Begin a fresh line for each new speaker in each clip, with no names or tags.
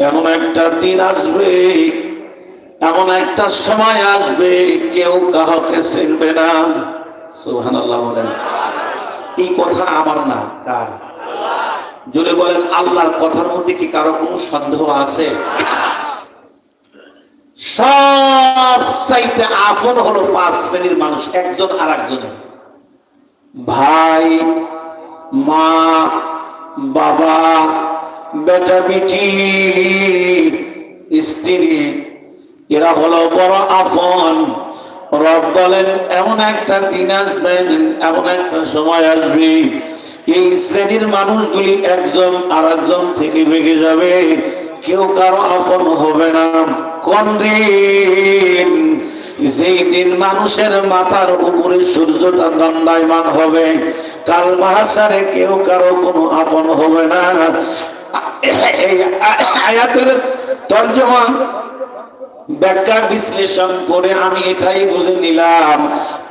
এমন একটা দিন আসবে, এমন একটা সময় আসবে, কেউ কাহকে চিনবে না। সুবহানাল্লাহ বলেন। এই কথা আমার না, কার? জোরে বলেন, আল্লাহর কথার মধ্যে কি কারও কোনো সন্দেহ আছে? সব চাইতে আপন হলো পাঁচ শ্রেণির মানুষ, একজন আর একজনের। ভাই, মা, বাবা বেটা বিটি স্ত্রী? এরা হলো বড় আপন। রব বলেন, এমন একটা দিন আসবেন এমন একটা সময় আসবে, এই শ্রেণির মানুষগুলি একজন আর একজন থেকে ভেঙে যাবে। কেউ কারও আপন হবে না। কোন দিন? যেই দিন মানুষের মাথার উপরে সূর্যটা দণ্ডায়মান হবে, কাল মহাসারে কেউ কারও কোনো আপন হবে না। এই আয়াতের তর্জমা ব্যাখ্যা বিশ্লেষণ করে আমি এটাই বুঝে নিলাম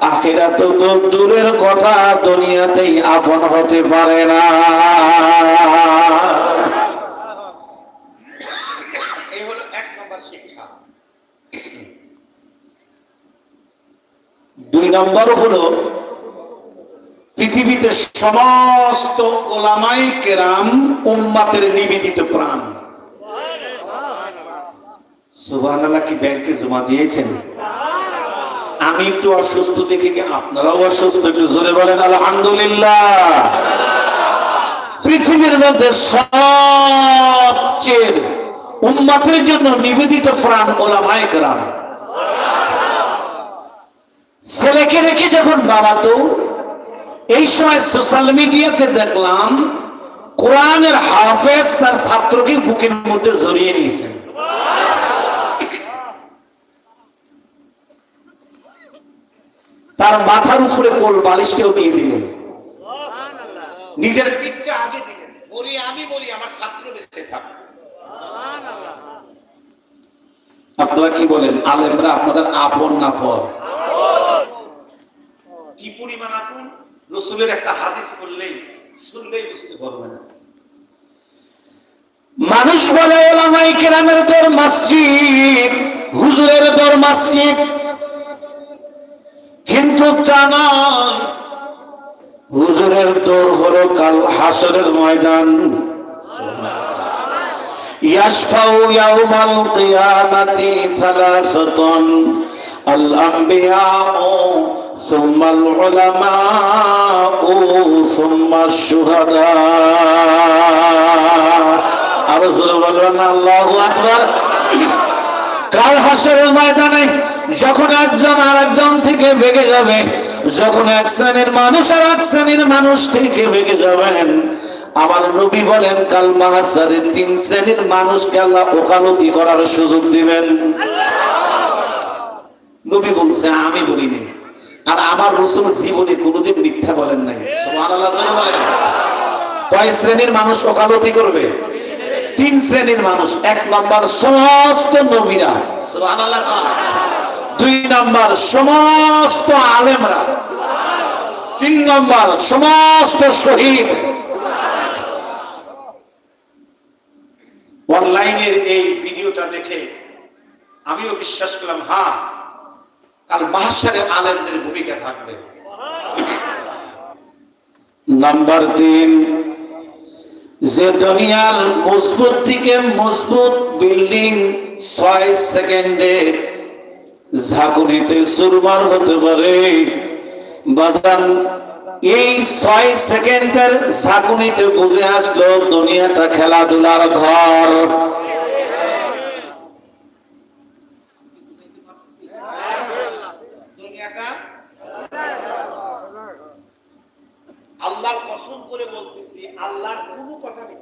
আখেরা তো দূরের কথা দুনিয়াতেই আপন হতে পারে না। দুই নম্বর হলো পৃথিবীতে সমস্ত ওলামাই কেরাম উম্মাতের নিবেদিত প্রাণ। সুবহানাল্লাহ কি ব্যাংকে জমা দিয়েছেন? আমি একটু অসুস্থ দেখে কি আপনারাও অসুস্থ? একটু জোরে বলেন, আলহামদুলিল্লাহ। পৃথিবীর মধ্যে সবচেয়ে উম্মাতের জন্য নিবেদিত প্রাণ ওলামায়ে কেরাম। ছেলেকে রেখে যখন বাবা তো এই সময় সোশ্যাল মিডিয়াতে দেখলাম, কোরআনের হাফেজ তার ছাত্রকে বুকের মধ্যে জড়িয়ে নিয়েছেন তার মাথার উপরে কোল বালিশটাও দিয়ে দিলেন। নিজের পিঠটা আগে দিলেন। আমি বলি, আমার ছাত্র বেঁচে থাক। আপনারা কি বলেন? আলেমরা আপনাদের আপন না পর? কি পরিমাণ আপন? রসুলের একটা হাদিস বললেই, শুনলেই বুঝতে পারবেন। মানুষ বলে ওলামাই কেরামের দর মসজিদ, হুজুরের দর মসজিদ। কিন্তু তা হুজুরের দৌড় হলো কাল হাসরের ময়দান। ইয়াসফাউ ইয়াউমাল কিয়ামাতি সালাসাতান। الأنبياء ثم العلماء ثم الشهداء أرسل بلنا الله أكبر কাল হাসরের ময়দানে যখন একজন আর একজন থেকে ভেগে যাবে যখন এক শ্রেণীর মানুষ আর এক শ্রেণীর মানুষ থেকে ভেগে যাবেন আমার নবী বলেন কাল মাহাসারে তিন শ্রেণীর মানুষকে আল্লাহ ওকালতি করার সুযোগ দিবেন নবী বলছে, আমি বলিনি। আর আমার রসুল জীবনে কোনোদিন মিথ্যা বলেন নাই। কয় শ্রেণির মানুষ ওকালতি করবে? তিন শ্রেণির মানুষ, এক নম্বর সমস্ত নবীরা। দুই নম্বর সমস্ত আলেমরা। তিন নম্বর সমস্ত শহীদ। অনলাইনের এই ভিডিওটা দেখে আমিও বিশ্বাস করলাম হ্যাঁ কাল মাহাসারে আলেমদের ভূমিকা থাকবে। নাম্বার তিন, যে দুনিয়ার মজবুত থেকে মজবুত বিল্ডিং ছয় সেকেন্ডে ঝাঁকুনিতে সুরমার হতে পারে। বাজান, এই ছয় সেকেন্ডের ঝাঁকুনিতে বুঝে আসলো দুনিয়াটা খেলাধুলার ঘর দুনিয়াটা আল্লাহর কসম করে বলতেছি, আল্লাহর কোনো কথা নেই।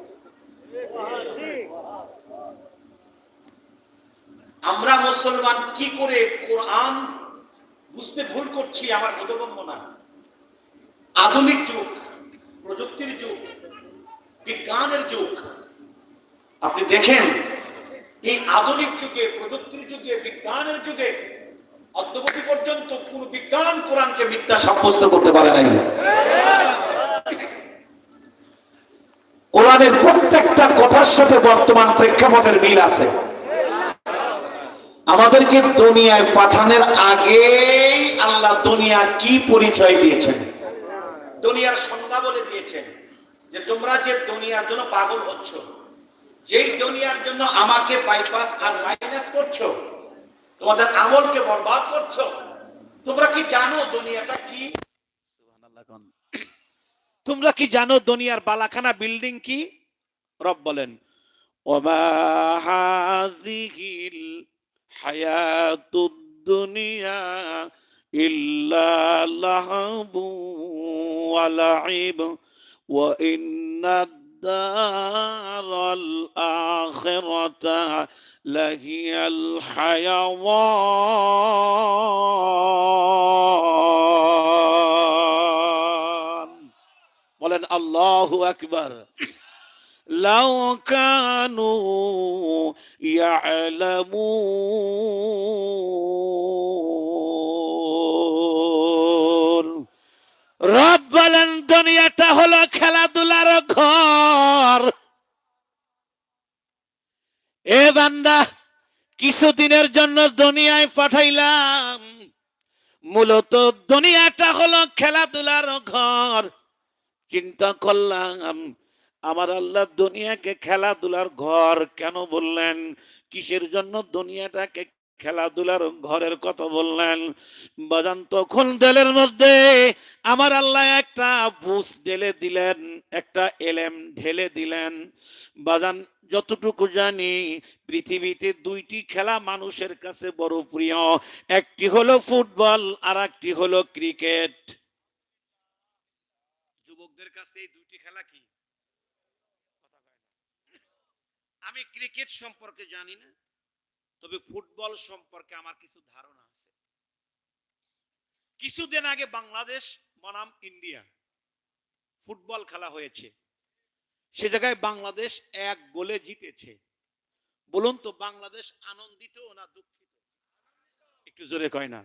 আমরা মুসলমান কি করে কোরআন বুঝতে ভুল করছি আমার বোধগম্য না। আধুনিক যুগ, প্রযুক্তির যুগ, বিজ্ঞানের যুগ। আপনি দেখেন, এই আধুনিক যুগে, প্রযুক্তির যুগে, বিজ্ঞানের যুগে অদ্যবধি পর্যন্ত কোন বিজ্ঞান কোরআনকে মিথ্যা সাব্যস্ত করতে পারে নাই। কোরআনের প্রত্যেকটা কথা দুনিয়ার সাথে বর্তমান প্রেক্ষাপটের মিল আছে। আমাদেরকে দুনিয়ায় পাঠানোর আগেই আল্লাহ দুনিয়া কি পরিচয় দিয়েছেন? দুনিয়ার সংজ্ঞা বলে দিয়েছেন যে তোমরা যে দুনিয়ার জন্য পাগল হচ্ছ, যেই দুনিয়ার জন্য আমাকে বাইপাস আর মাইনাস করছ তোমাদের আমলকে বরবাদ করছ? তোমরা কি জানো দুনিয়াটা কি? তোমরা কি জানো দুনিয়ার বালাখানা বিল্ডিং কি? রব বলেন দুনিয়া ইল্লা الدار الآخرة لهي الحيوان বলেন আল্লাহু আকবার লাউ কানু ইয়ালামুন রব বলেন দুনিয়াটা হলো খেলাধুলার বান্দা, কিছুদিনের জন্য দুনিয়ায় পাঠাইলাম। মূলত দুনিয়াটা হলো খেলাধুলার ঘর। চিন্তা করলাম, আমার আল্লাহ দুনিয়াকে খেলাধুলার ঘর কেন বললেন? কিসের জন্য দুনিয়াটাকে খেলাধুলার ঘরের কথা বললেন? বাজান তখন দেলের মধ্যে আমার আল্লাহ একটা বুস ঢেলে দিলেন, একটা এলেম ঢেলে দিলেন। বাজান যতটুকু জানি, পৃথিবীতে দুইটি খেলা মানুষের কাছে বড় প্রিয়। একটি হলো ফুটবল আর একটি হলো ক্রিকেট। যুবকদের কাছে এই দুইটি খেলা কি। আমি ক্রিকেট সম্পর্কে জানি না, তবে ফুটবল সম্পর্কে আমার কিছু ধারণা আছে। কিছুদিন আগে বাংলাদেশ বনাম ইন্ডিয়া ফুটবল খেলা হয়েছে। সে জায়গায় বাংলাদেশ এক গোলে জিতেছে। বলুন তো, বাংলাদেশ আনন্দিত না দুঃখিত? একটু জোরে কয় না।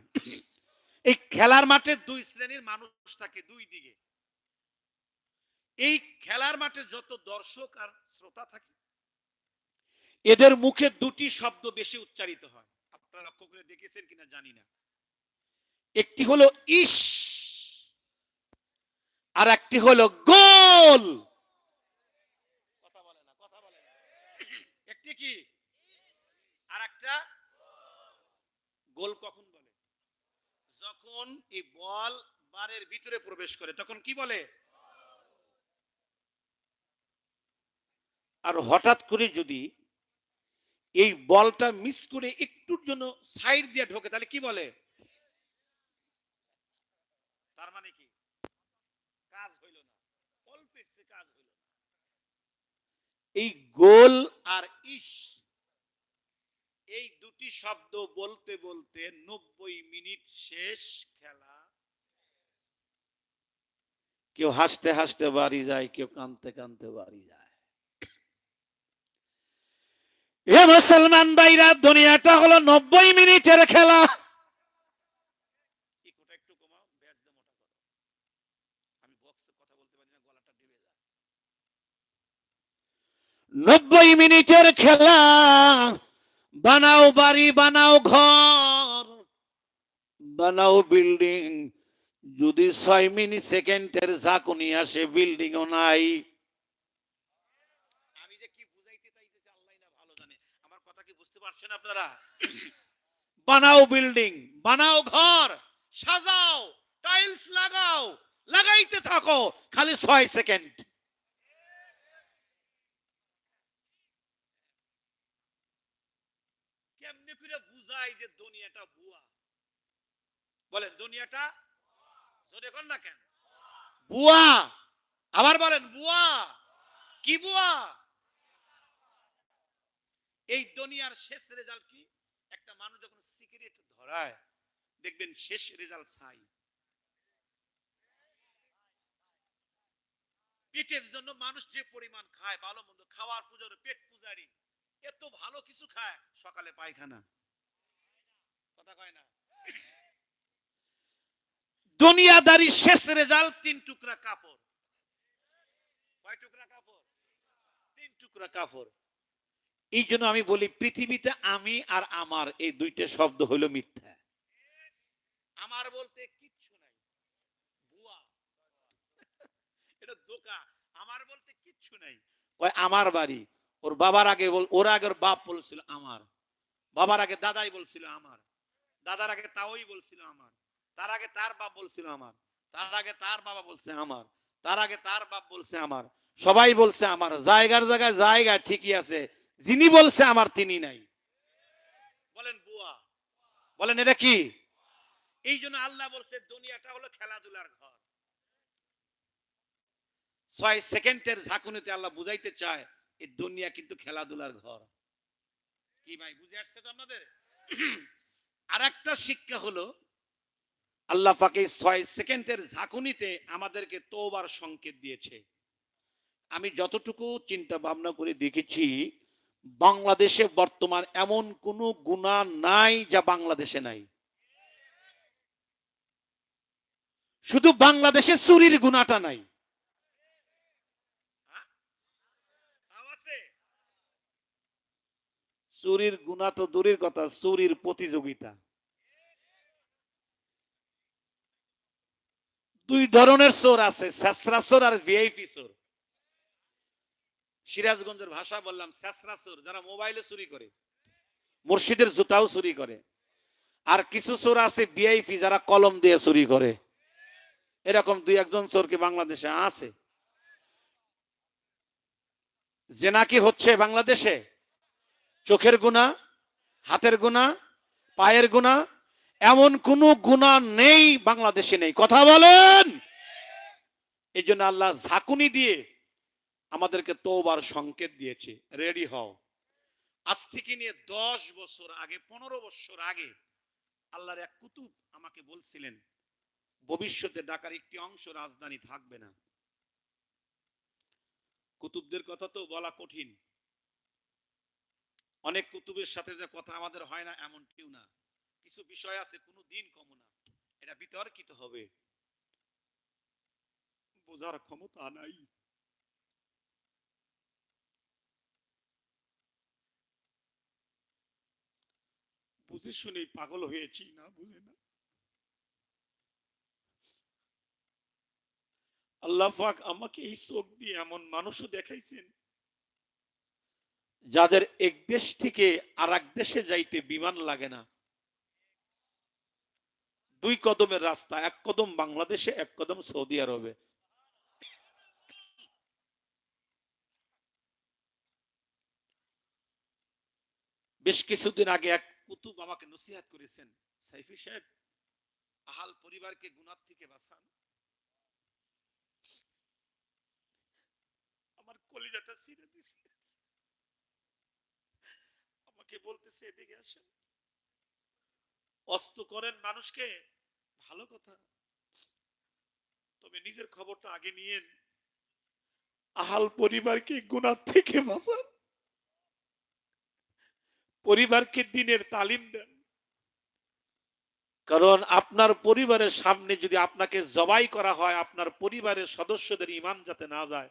এই খেলার মাঠে দুই শ্রেণির মানুষ থাকে দুই দিকে। এই খেলার মাঠে যত দর্শক আর শ্রোতা থাকে, এদের মুখে দুটি শব্দ বেশি উচ্চারিত হয়। আপনারা লক্ষ্য করে দেখেছেন কিনা জানি না। একটি হলো ইস আর একটি হলো গোল কথা বলে না কথা বলে না একটি কি? আর একটা গোল কখন বলে? যখন এই বল বারের ভিতরে প্রবেশ করে, তখন কি বলে? আর হঠাৎ করে যদি এই বলটা মিস করে একটুর জন্য সাইড দিয়ে ঢোকে, তাহলে কি বলে? তার মানে কি কাজ হইল না অল্পের চেয়ে কাজ হইল না এই গোল আর ইস এই দুটি শব্দ বলতে বলতে নব্বই মিনিট শেষ খেলা। কেউ হাসতে হাসতে বাড়ি যায়, কেউ কানতে কানতে বাড়ি যায়। এ মুসলমান ভাইরা, দুনিয়াটা হলো নব্বই মিনিটের খেলা ইকোটা একটু কমাও, ব্যাস দিয়ে মোটা করো। আমি বক্সে কথা বলতে পারি না, গলাটা ডেবে যায়। নব্বই মিনিটের খেলা। বানাও বাড়ি, বানাও ঘর। বানাও বিল্ডিং। যদি ছয় মিনিট সেকেন্ডের ঝাঁকুনি আসে, বিল্ডিংও নাই। আমি যে কি না ভালো আমার কথা কি বুঝতে পারছেন আপনারা? বানাও বিল্ডিং, বানাও ঘর, সাজাও, টাইলস লাগাও, লাগাইতে থাকো, খালি ছয় সেকেন্ড কেমনে করে বুঝাই যে দুনিয়াটা ভুয়া বলেন দুনিয়াটা জোরে কর না কেন? বুয়া। আবার বলেন বুয়া। কি বুয়া? এই দুনিয়ার শেষ রেজাল্ট কি? একটা মানুষ যখন সিগারেট ধরায় দেখবেন শেষ রেজাল্ট ছাই। পেটের জন্য মানুষ যে পরিমাণ খায় ভালো মন্দ খাওয়ার পুজোর পেট পূজারি এত ভালো কিছু খায় সকালে পায়খানা। দুনিয়াদারি শেষ রেজাল্ট তিন টুকরা কাপড়। কয় টুকরা কাপড়? তিন টুকরা
টুকরা কাপড়। এই জন্য আমি বলি পৃথিবীতে আমি আর আমার এই দুইটা শব্দ হলো মিথ্যা। আমার বলতে কিচ্ছু নাই। ভুয়া এটা দোকা আমার বলতে কিচ্ছু নাই। কয় আমার বাড়ি। ওর বাবার আগে বল ওর আগে ওর বাপ বলছিল আমার। বাবার আগে দাদাই বলছিল আমার। দাদার আগে তাওই বলছিল আমার। তার আগে তার বাপ বলছিল আমার। তার আগে তার বাবা বলছে আমার। তার আগে তার বাপ বলছে আমার। সবাই বলছে আমার। জায়গার জায়গায় জায়গা ঠিকই আছে। যিনি বলছে আমার, তিনি নাই। বলেন বুয়া। বলেন এটা কি? এই জন্য আল্লাহ বলছে, দুনিয়াটা হলো খেলাধুলার ঘর। ছয় সেকেন্ডের ঝাঁকুনিতে আল্লাহ বুঝাইতে চায়, এই দুনিয়া কিন্তু খেলাধুলার ঘর। কি ভাই, বুঝে আসছে তো আপনাদের? আর একটা শিক্ষা হলো, আল্লাহ পাকে ছয় সেকেন্ডের ঝাঁকুনিতে আমাদেরকে তোবার সংকেত দিয়েছে। আমি যতটুকু চিন্তা ভাবনা করে দেখেছি, বাংলাদেশে বর্তমান এমন কোনো গুণা নাই যা বাংলাদেশে নাই। শুধু বাংলাদেশে চুরির গুণাটা নাই। চুরির গুণা তো দূরের কথা, চুরির প্রতিযোগিতা। দুই ধরনের চোর আছে চোর আর ভিআইপি চোর। সিরাজগঞ্জের ভাষা বললাম, শেষরা চোর, যারা মোবাইলে চুরি করে, মুর্শিদের জুতাও চুরি করে। আর কিছু চোর আছে ভিআইপি যারা কলম দিয়ে চুরি করে। এরকম দুই একজন চোর কি বাংলাদেশে আছে। যে নাকি হচ্ছে বাংলাদেশে? চোখের গুণা, হাতের গুণা, পায়ের গুণা, এমন কোন গুণা নেই বাংলাদেশে নেই। কথা বলেন! এই জন্য আল্লাহ ঝাঁকুনি দিয়ে আমাদেরকে তোবার সংকেত দিয়েছে। রেডি হও। আজ থেকে নিয়ে দশ বছর আগে, পনেরো বছর আগে আল্লাহর এক কুতুব আমাকে বলছিলেন, ভবিষ্যতে ঢাকার একটি অংশ রাজধানী থাকবে না। কুতুবদের কথা তো বলা কঠিন। অনেক কুতুবের সাথে যে কথা আমাদের হয় না, এমন কেউ না। কিছু বিষয় আছে, কোনো দিন কম না। এটা বিতর্কিত হবে। বোঝার ক্ষমতা নাই। বুঝে শুনেই পাগল হয়েছি না, বুঝে না। আল্লাহ আমাকে এই চোখ দিয়ে এমন মানুষও দেখাইছেন যাদের এক দেশ থেকে আর দেশে যাইতে বিমান লাগে না। দুই কদমের রাস্তা, এক কদম বাংলাদেশে, এক কদম সৌদি আরবে। বেশ কিছুদিন আগে এক কুতুব আমাকে নসিহাত করেছেন, সাইফি সাহেব, আহাল পরিবারকে গুনার থেকে বাঁচান। আমার কলিজাটা ছিঁড়ে দিছে। আমাকে বলতেছে, এদিকে আসেন। অস্ত করেন মানুষকে। ভালো কথা। তবে নিজের খবরটা আগে নিয়েন। আহাল পরিবারকে গুনার থেকে বাঁচান। পরিবারকে দিনের তালিম দেন। কারণ আপনার পরিবারের সামনে যদি আপনাকে জবাই করা হয়, আপনার পরিবারের সদস্যদের ইমান যাতে না যায়,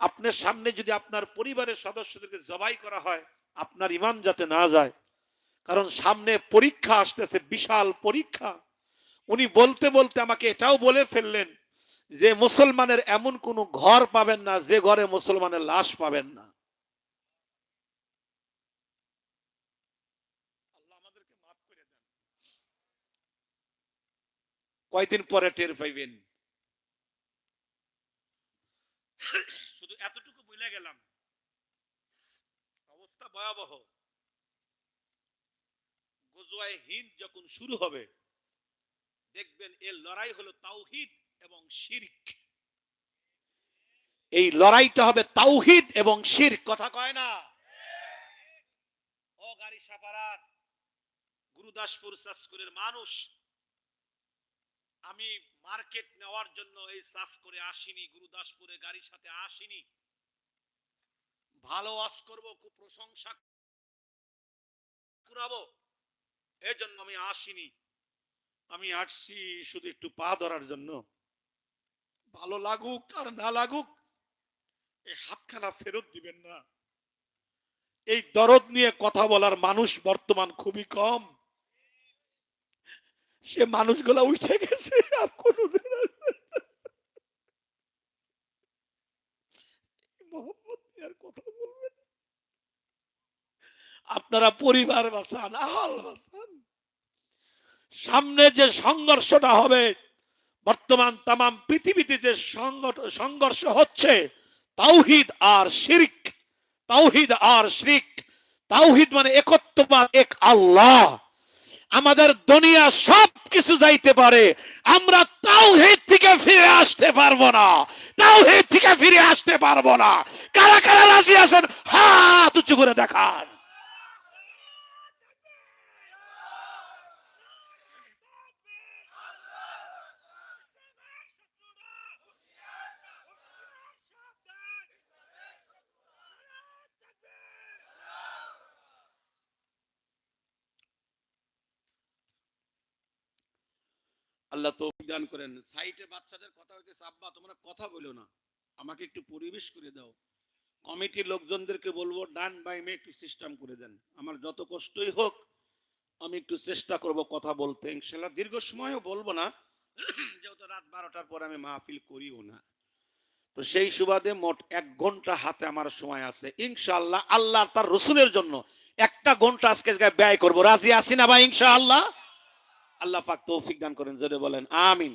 আপনার সামনে যদি আপনার পরিবারের সদস্যদেরকে জবাই করা হয় আপনার ইমান যাতে না যায়। কারণ সামনে পরীক্ষা আসতেছে, বিশাল পরীক্ষা। উনি বলতে বলতে আমাকে এটাও বলে ফেললেন যে মুসলমানের এমন কোন ঘর পাবেন না, যে ঘরে মুসলমানের লাশ পাবেন না। কয়দিন পরে টের পাইবেন? শুধু এতটুকু বুঝলে গেলাম। অবস্থা ভয়াবহ গোজোয়ায় হিন্দ যখন শুরু হবে, দেখবেন এর লড়াই হলো তাওহিদ এবং শিরক। এই লড়াইটা হবে তাওহিদ এবং শির কথা কয় না? ও গাড়ি সাপারার গুরুদাসপুর সাসকুরের মানুষ, আমি মার্কেট নেওয়ার জন্য এই চাষ করে আসিনি, গুরুদাসপুরে গাড়ির সাথে আসিনি। ভালো ওয়াজ করব খুব প্রশংসা কুড়াবো। এই জন্য আমি আসিনি। আমি আসছি শুধু একটু পা ধরার জন্য। ভালো লাগুক আর না লাগুক, এই হাতখানা ফেরত দিবেন না। এই দরদ নিয়ে কথা বলার মানুষ বর্তমান খুবই কম। সে মানুষগুলা উঠে গেছে আর কোনো মোহাম্মদ নিয়ে আর কথা বলবেন না। আপনারা পরিবার বাঁচান, আহাল বাঁচান। সামনে যে সংঘর্ষটা হবে, বর্তমান তামাম পৃথিবীতে যে সংঘর্ষ হচ্ছে, তাওহিদ আর শিরিক। তাওহিদ আর শিরিক। তাওহিদ মানে একত্ববাদ, এক আল্লাহ। আমাদের দুনিয়া সব কিছু যাইতে পারে, আমরা তাওহিদ থেকে ফিরে আসতে পারব না। তাওহিদ থেকে ফিরে আসতে পারব না। কারা কারা রাজি আছেন? হাত উঁচু করে দেখান। আল্লাহ তো দান করেন। সাইটে বাচ্চাদের কথা হইতেছে, আব্বা, তোমরা কথা বলো না। আমাকে একটু পরিবেশ করে দাও। কমিটির লোকজনদেরকে বলব, ডান বাই মে একটু সিস্টেম করে দেন। আমার যত কষ্টই হোক, আমি একটু চেষ্টা করব কথা বলতে। ইনশাল্লাহ দীর্ঘ সময়ও বলব না, যেহেতু রাত বারোটার পর আমি মাহফিল করিও না। তো সেই সুবাদে মোট এক ঘণ্টা হাতে আমার সময় আছে। ইনশাল্লাহ আল্লাহ তার রসুলের জন্য একটা ঘণ্টা আজকে ব্যয় করব। রাজি আছি না ভাই ইনশাআল্লাহ আল্লাহ পাক তৌফিক দান করেন, জোরে বলেন, আমিন।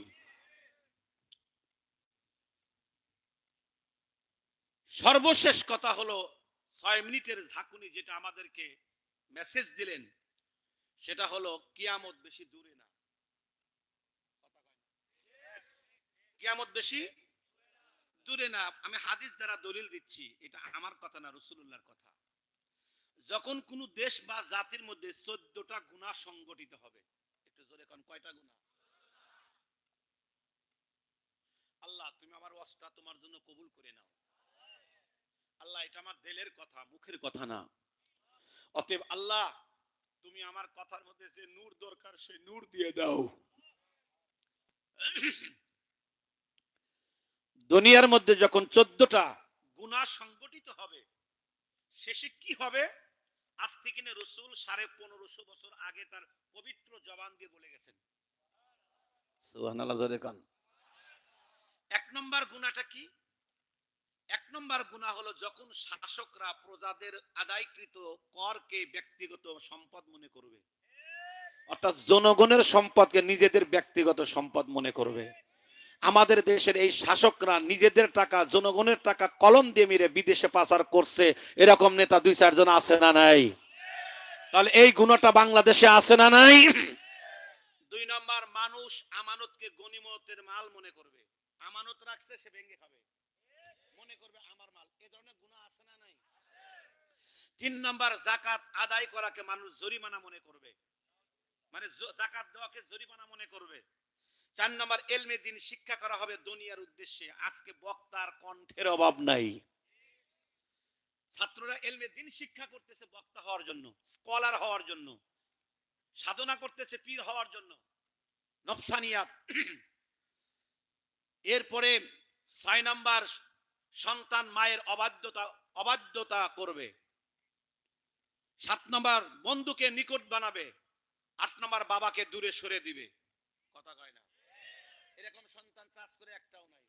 সর্বশেষ কথা হলো, ছয় মিনিটের ঝাঁকুনি যেটা আমাদেরকে মেসেজ দিলেন, সেটা হলো, কিয়ামত বেশি দূরে না। কিয়ামত বেশি দূরে না। আমি হাদিস দ্বারা দলিল দিচ্ছি, এটা আমার কথা না রসুল্লাহর কথা। যখন কোন দেশ বা জাতির মধ্যে চোদ্দটা গুণা সংগঠিত হবে কয়টা গুণা আল্লাহ, তুমি আমার ওয়াজটা তোমার জন্য কবুল করে নাও। আল্লাহ, এটা আমার দিলের কথা, মুখের কথা না। অতএব আল্লাহ, তুমি আমার কথার মধ্যে যে নূর দরকার, সেই নূর দিয়ে দাও। দুনিয়ার মধ্যে যখন চোদ্দটা গুণা সংগঠিত হবে, শেষে কি হবে? আজ থেকে না রসুল সাড়ে পনেরোশো বছর আগে তার পবিত্র জবান দিয়ে বলে গেছেন। এক নম্বর গুণাটা কি? এক নম্বর গুণা হলো যখন শাসকরা প্রজাদের আদায়কৃত করকে ব্যক্তিগত সম্পদ মনে করবে। অর্থাৎ জনগণের সম্পদকে নিজেদের ব্যক্তিগত সম্পদ মনে করবে। আমাদের দেশের এই শাসকরা নিজেদের টাকা, জনগণের টাকা কলম দিয়ে মেরে বিদেশে পাচার করছে। এরকম নেতা দুই চারজন আছে না নাই? তাহলে এই গুণটা বাংলাদেশে আছে না নাই? দুই নম্বর, মানুষ আমানতকে গনিমতের মাল মনে করবে। আমানত রাখছে, সে ভেঙে খাবে। মনে করবে আমার মাল। এ ধরনের গুণা আছে না নাই? তিন নম্বর, জাকাত আদায় করাকে মানুষ জরিমানা মনে করবে। মানে জাকাত দেওয়াকে জরিমানা মনে করবে। চার নম্বর এলমে দিন শিক্ষা করা হবে দুনিয়ার উদ্দেশ্যে। আজকে বক্তার কণ্ঠের অভাব নাই। ছাত্ররা এলমে দিন শিক্ষা করতেছে বক্তা হওয়ার জন্য, স্কলার হওয়ার জন্য, সাধনা করতেছে পীর হওয়ার জন্য। নফসানিয়াত। এরপরে ছয় নাম্বার, সন্তান মায়ের অবাধ্যতা অবাধ্যতা করবে। সাত নম্বর, বন্ধুকে নিকট বানাবে। আট নম্বর, বাবাকে দূরে সরে দিবে। এরকম সন্তান চাষ করে একটাও নাই।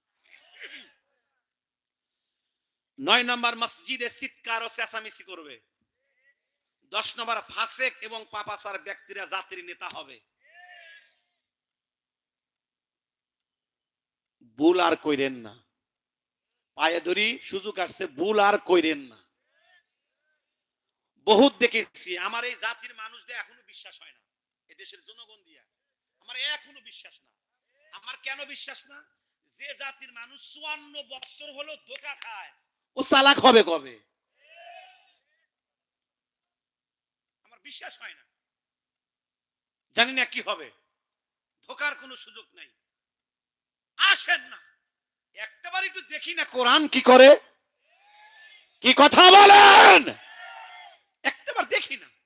নয় নম্বর মসজিদে চিৎকার ও চেঁচামেচি করবে। দশ নম্বর ফাসেক এবং পাপাসার ব্যক্তিরা জাতির নেতা হবে। ভুল আর কইরেন না। পায়ে ধরি সুযোগ আসছে, ভুল আর কইরেন না। বহুত দেখেছি, আমার এই জাতির মানুষদের এখনও বিশ্বাস হয় না। এদেশের জনগণ দিয়া। আমার এখনও বিশ্বাস না। আমার কেন বিশ্বাস না? যে জাতির মানুষ চুয়ান্ন বছর হলো ধোকা খায়। ও চালাক হবে কবে? আমার বিশ্বাস হয় না। জানি না কি হবে। ধোকার কোনো সুযোগ নাই। আসেন না। একটাবার একটু দেখি না কোরআন কি করে। কি কথা বলেন? একটাবার দেখি না।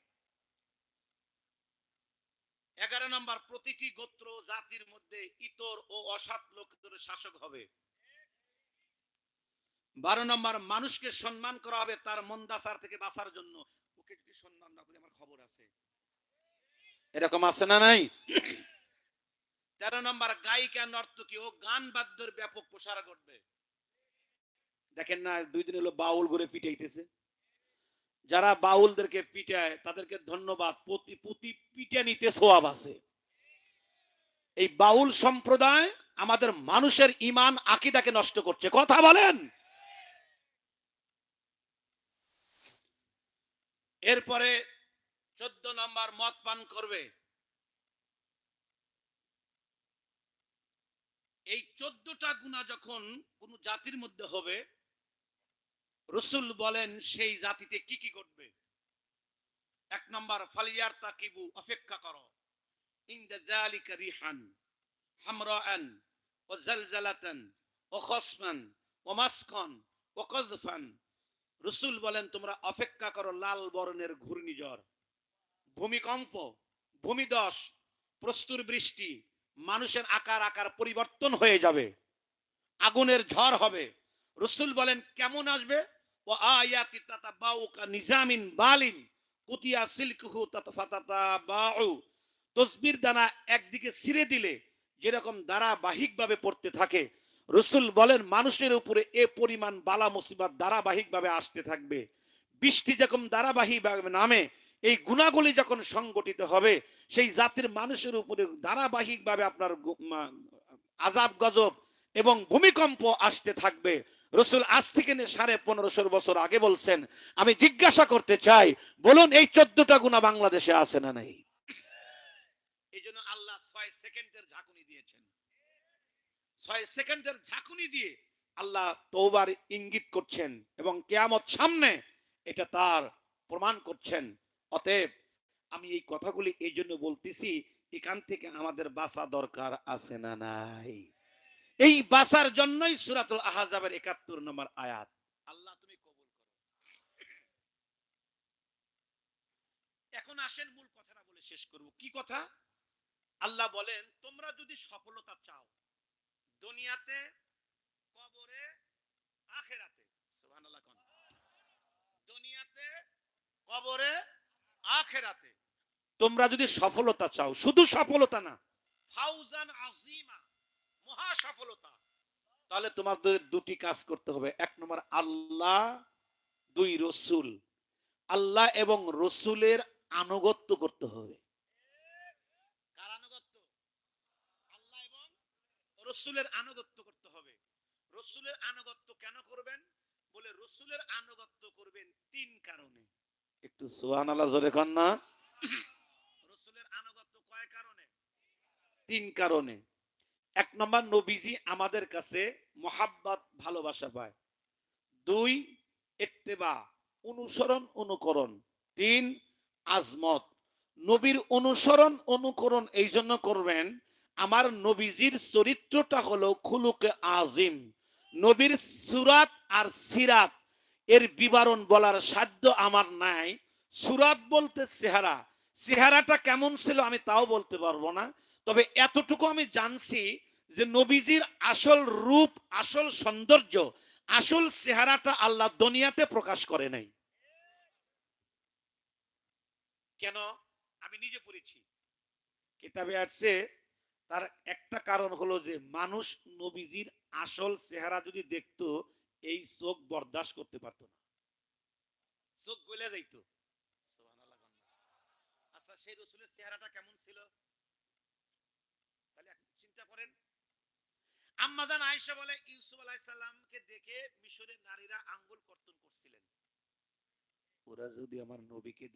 এগারো নম্বর প্রতিটি গোত্র জাতির মধ্যে ইতর ও অসৎ লোকদের শাসক হবে। বারো নম্বর, মানুষকে সম্মান করা হবে তার মন্দাসার থেকে বাঁচার জন্য। ওকে যদি সম্মান না করি, আমার খবর আছে। এরকম আছে না নাই? তেরো নম্বর, গায়িকা নর্তকী ও গান বাদ্যের ব্যাপক প্রসার ঘটবে। দেখেন না, দুই দিন হলো বাউল করে পিটাইতেছে। যারা বাউলদেরকে পিটায়, তাদেরকে ধন্যবাদ। প্রতি প্রতি পিটে নিতে সোয়াব আছে। এই বাউল সম্প্রদায় আমাদের মানুষের ইমান আকিদাকে নষ্ট করছে। কথা বলেন! এরপরে চোদ্দ নম্বর মদ পান করবে। এই চোদ্দটা গুণা যখন কোন জাতির মধ্যে হবে রসুল বলেন, সেই জাতিতে কি কি ঘটবে? এক নম্বর ফালিয়ার তাকিবু অপেক্ষা করো। ইনদা যালিকা রিহান, হামরাআন, ও জালজালাতান, ও খসমান, ও মাসকান ও কযফান রসুল বলেন, তোমরা অপেক্ষা করো লাল বরণের ঘূর্ণিঝড়। ভূমিকম্প, ভূমিদশ, প্রস্তুর বৃষ্টি, মানুষের আকার আকার পরিবর্তন হয়ে যাবে। আগুনের ঝড় হবে। রসুল বলেন, কেমন আসবে? ও আয়াতি তাতা বাউকা নিজামিন বালিন কুতিয়া সিল্কহু তাতফাতাতা বাউ তসবির দানা একদিকে ছিঁড়ে দিলে যেরকম ধারাবাহিকভাবে পড়তে থাকে। রসুল বলেন, মানুষের উপরে এ পরিমাণ বালা মুসিবত ধারাবাহিকভাবে আসতে থাকবে। বৃষ্টি যখন ধারাবাহিকভাবে নামে, এই গুণাগুলি যখন সংগঠিত হবে, সেই জাতির মানুষের উপরে ধারাবাহিকভাবে আপনার আজাব গজব এবং ভূমিকম্প আসতে থাকবে। রসুল আজ থেকে সাড়ে পনেরোশো বছর আগে বলছেন, আমি জিজ্ঞাসা করতে চাই, বলুন এই চোদ্দটা গুণা বাংলাদেশে আছে না নাই? ইঙ্গিত করছেন এবং কেয়ামত সামনে এটা তার প্রমাণ করছেন। অতএব আমি এই এই জন্য বলতেছি, এখান থেকে আমাদের বাসা দরকার আছে না নাই? এই বাসার জন্যই সুরাতুল আহাজাবের একাত্তর নম্বর আয়াত। আল্লাহ তুমি কবুল করো। এখন আসেন মূল কথাটা বলে শেষ করব। কি কথা? আল্লাহ বলেন তোমরা যদি সফলতা চাও দুনিয়াতে কবরে আখেরাতে সুবহানাল্লাহ কোন। দুনিয়াতে কবরে আখেরাতে। তোমরা যদি সফলতা চাও শুধু সফলতা না ফাউজান আজিমা মহা সফলতা তাহলে তোমাদের দুটি কাজ করতে হবে। এক নম্বর আল্লাহ দুই রসুল। আল্লাহ এবং রসুলের আনুগত্য করতে হবে। রসুলের আনুগত্য করতে হবে। রসুলের আনুগত্য কেন করবেন? বলে রসুলের আনুগত্য করবেন তিন কারণে। একটু সুহান আল্লাহ জোরে না। রসুলের আনুগত্য কয় কারণে? তিন কারণে। এক নম্বর নবীজি আমাদের কাছে মোহাব্বত, ভালোবাসা পায়। দুই, ইত্তেবা, অনুসরণ, অনুকরণ। তিন, আজমত। নবীর অনুসরণ, অনুকরণ এই জন্য করবেন, আমার নবীজির চরিত্রটা হলো খুলুকে আজিম নবীর সুরাত আর সিরাত, এর বিবরণ বলার সাধ্য আমার নাই। সুরাত বলতে চেহারা। চেহারাটা কেমন ছিল আমি তাও বলতে পারব না। তবে এতটুকু আমি জানছি যে নবীজির আসল রূপ, আসল সৌন্দর্য, আসল চেহারাটা আল্লাহ দুনিয়াতে প্রকাশ করে নাই। কেন? আমি নিজে পড়েছি। কিতাবে আসছে, তার একটা কারণ হলো যে মানুষ নবীজির আসল চেহারা যদি দেখতো, এই চোখ বরদাস্ত করতে পারতো না। চোখ গলে যাইতো। আচ্ছা সেই রসুলের চেহারাটা কেমন ছিল তাহলে এখন চিন্তা করেন আয়েশা বলে, ইউসুফ দেখে মিশরের নারীরা আঙ্গুল কর্তন করছিলেন। ওরা যদি আমার নবীকে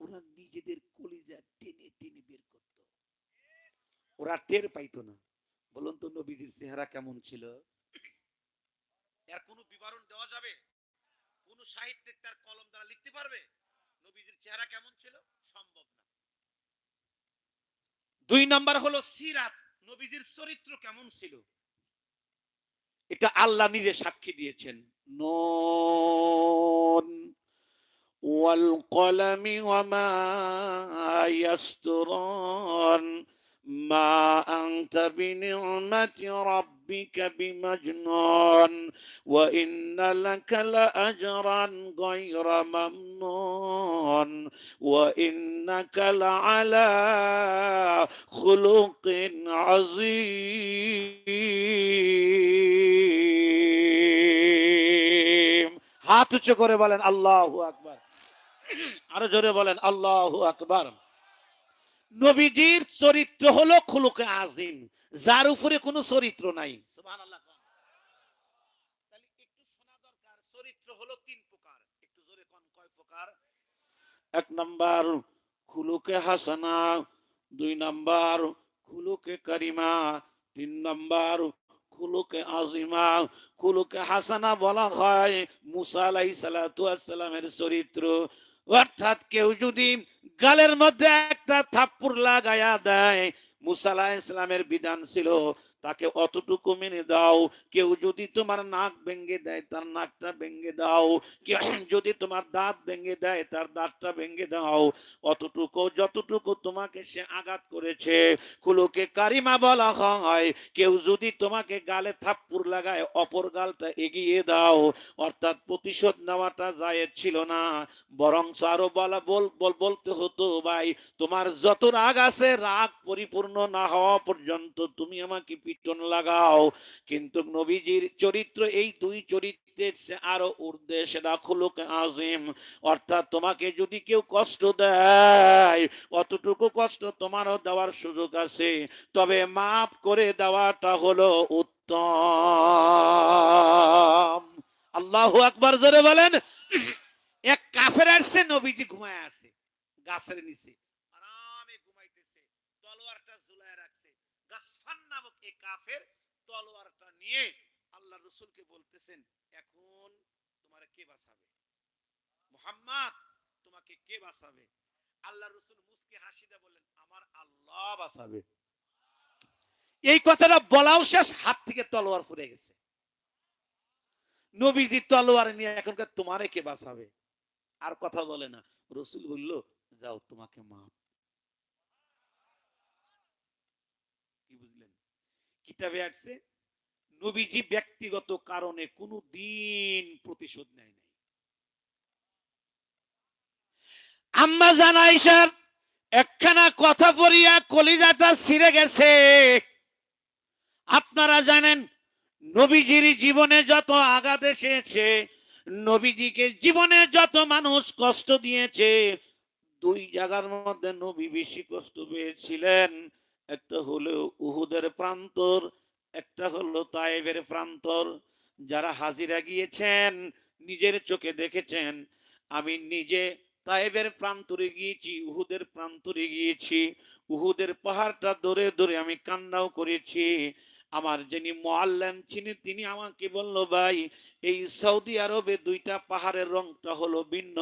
ওরা নিজেদের কলিজা টেনে টেনে বের করত। ওরা টের পাইতো না। বলুন তো, নবীজির চেহারা কেমন ছিল? এর কোনো বিবরণ দেওয়া যাবে? কোন সাহিত্যিক তার কলম দ্বারা লিখতে পারবে? নবীজির চেহারা কেমন ছিল? সম্ভব না। দুই নাম্বার হলো সিরাত। নবীজির চরিত্র কেমন ছিল? এটা আল্লাহ নিজে সাক্ষী দিয়েছেন। নুন ওয়াল কলামি ওয়ামা ইয়াসতুরুন। ما أنت بنعمة ربك بمجنون وإن لك لأجرا غير ممنون وإنك لعلى خلق عظيم হাত উচ্চ করে বলেন আল্লাহু আকবার আরো জোরে বলেন আল্লাহু আকবার নবীজির চরিত্র হলো খুলুকে আজিম, যার উপরে কোনো চরিত্র নাই। এক নাম্বার, খুলুকে হাসানা, দুই নাম্বার, খুলুকে কারিমা, তিন নাম্বার, খুলুকে আজিমা। খুলুকে হাসানা বলা হয় মুসা আলাইহিস সালাতু চরিত্র। অর্থাৎ কেউ যদি গালের মধ্যে একটা থাপ্পুর লাগায়া দেয়। মুসা আলাইহিস সালামের বিধান ছিল, তাকে অতটুকু মেনে দাও। কেউ যদি তোমার নাক ভেঙে দেয়, তার নাকটা ভেঙে দাও। কেউ যদি তোমার দাঁত ভেঙে দেয়, তার দাঁতটা ভেঙে দাও। অতটুকু, যতটুকু তোমাকে সে আঘাত করেছে কুলোকে কারিমা বলা হয়। কেউ যদি তোমাকে গালে থাপ্পুর লাগায়, অপর গালটা এগিয়ে দাও। অর্থাৎ প্রতিশোধ নেওয়াটা যায় ছিল না। বরং আরও বলা, বল, বল- বলতে হতো ভাই। তোমার যত রাগ আছে, রাগ পরিপূর্ণ না হওয়া পর্যন্ত তুমি আমাকে পিটন লাগাও। কিন্তু নবীজির চরিত্র, এই দুই চরিত্রের সে আরও ঊর্ধ্বে, সেটা খুলুক আজিম। অর্থাৎ তোমাকে যদি কেউ কষ্ট দেয়, অতটুকু কষ্ট তোমারও দেওয়ার সুযোগ আছে। তবে মাফ করে দেওয়াটা হলো উত্তম। আল্লাহ আকবার, জোরে বলেন। এক কাফের আসছে, নবীজি ঘুমায় আছে। গাছের নিচে। আরামে ঘুমাইতেছে, তলোয়ারটা ঝুলায় রাখছে। গাছফান নামক এই কাফের তলোয়ারটা নিয়ে আল্লাহ রসুলকে বলতেছেন, এখন তোমার কে বাঁচাবে? মোহাম্মদ, তোমাকে কে বাঁচাবে? আল্লাহ রসুল মুসকে হাসিদা বললেন, আমার আল্লাহ বাঁচাবে। এই কথাটা বলাও শেষ, হাত থেকে তলোয়ার পড়ে গেছে। নবীজি তলোয়ার নিয়ে এখনকার তোমারে কে বাঁচাবে? আর কথা বলে না। রসুল বলল যাও, তোমাকে মা কি বুঝলেন? কিতাবে আসছে, নবীজি ব্যক্তিগত কারণে কোনো দিন প্রতিশোধ নেয় নাই। আম্মা জানাইসার একখানা কথা পড়িয়া কলিজাটা ছিঁড়ে গেছে। আপনারা জানেন, নবীজির জীবনে যত আঘাত এসেছে, নবীজিকে জীবনে যত মানুষ কষ্ট দিয়েছে দুই জায়গার মধ্যে নবী বেশি কষ্ট পেয়েছিলেন। একটা হলো উহুদের প্রান্তর, একটা হলো তায়েবের প্রান্তর। যারা হাজিরা গিয়েছেন, নিজের চোখে দেখেছেন, আমি নিজে তায়েবের প্রান্তরে গিয়েছি, উহুদের প্রান্তরে গিয়েছি। উহুদের পাহাড়টা ধরে ধরে আমি কান্নাও করেছি। আমার যিনি মোয়াল্লাম ছিলেন তিনি আমাকে বলল, ভাই, এই সৌদি আরবে দুইটা পাহাড়ের রংটা হলো ভিন্ন।